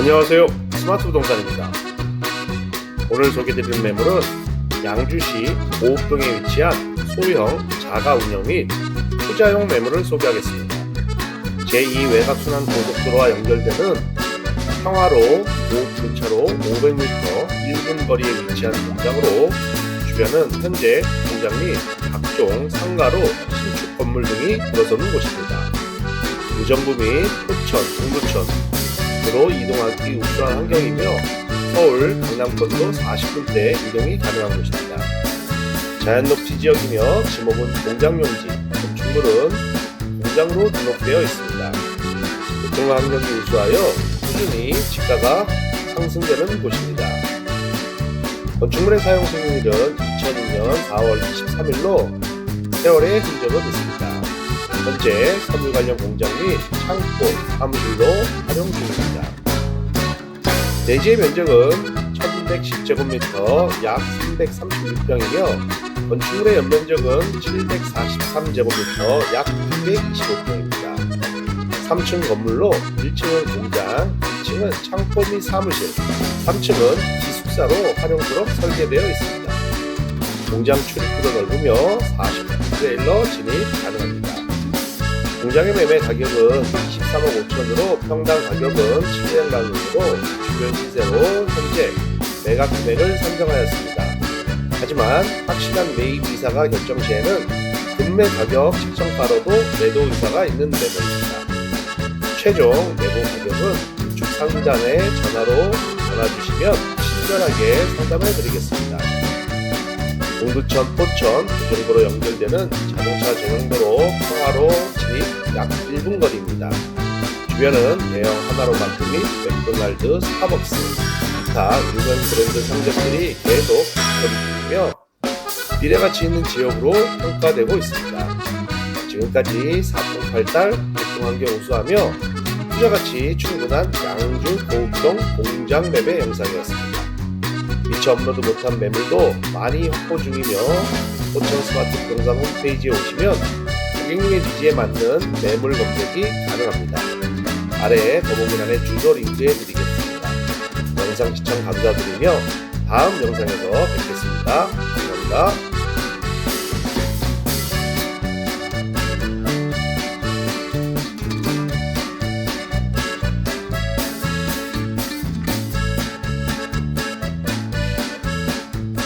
안녕하세요. 스마트 부동산입니다. 오늘 소개드리는 매물은 양주시 오읍동에 위치한 소형 자가 운영 및 투자용 매물을 소개하겠습니다. 제2 외곽순환 고속도로와 연결되는 평화로 오분차로 500m 1분 거리에 위치한 공장으로 주변은 현재 공장 및 각종 상가로 신축 건물 등이 들어서는 곳입니다. 의정부 및 포천, 동두천, 으로 이동하기 우수한 환경이며 서울, 강남권도 40분대 이동이 가능한 곳입니다. 자연녹지 지역이며 지목은 공장용지, 건축물은 공장으로 등록되어 있습니다. 교통 환경이 우수하여 꾸준히 집가가 상승되는 곳입니다. 건축물의 사용 승인일은 2002년 4월 23일로 세월의 흔적은 있습니다. 현재 섬유 관련 공장 및 창고, 사무실로 활용 중입니다. 대지의 면적은 1110제곱미터 약 336평이며 건축물의 연면적은 743제곱미터 약 225평입니다. 3층 건물로 1층은 공장, 2층은 창고 및 사무실, 3층은 기숙사로 활용도록 설계되어 있습니다. 공장 출입구도 넓으며 40트레일러 진입 가능합니다. 공장의 매매 가격은 23억 5천으로 평당 가격은 700만 원으로 주변 시세로 현재 매각 금액을 산정하였습니다. 하지만 확실한 매입 의사가 결정 시에는 금매 가격 책정가로도 매도 의사가 있는 매물입니다. 최종 매도 가격은 우측 상단에 전화로 전화 주시면 친절하게 상담해 드리겠습니다. 동두천, 포천, 부정도로 연결되는 자동차 전용도로 평화로 약 1분 거리입니다. 주변은 대형 하나로마트 및 맥도날드, 스타벅스, 기타 일본 브랜드 상점들이 계속 거리 중이며 미래 가치 있는 지역으로 평가되고 있습니다. 지금까지 4.8달 교통환경 우수하며 투자 가치 충분한 양주 고읍동 공장 매매 영상이었습니다. 미처 업로드 못한 매물도 많이 확보 중이며 포천 스마트 부동산 홈페이지에 오시면 고객님의 니즈에 맞는 매물 검색이 가능합니다. 아래 더보기란에 주소 링크해 드리겠습니다. 영상 시청 감사드리며 다음 영상에서 뵙겠습니다. 감사합니다.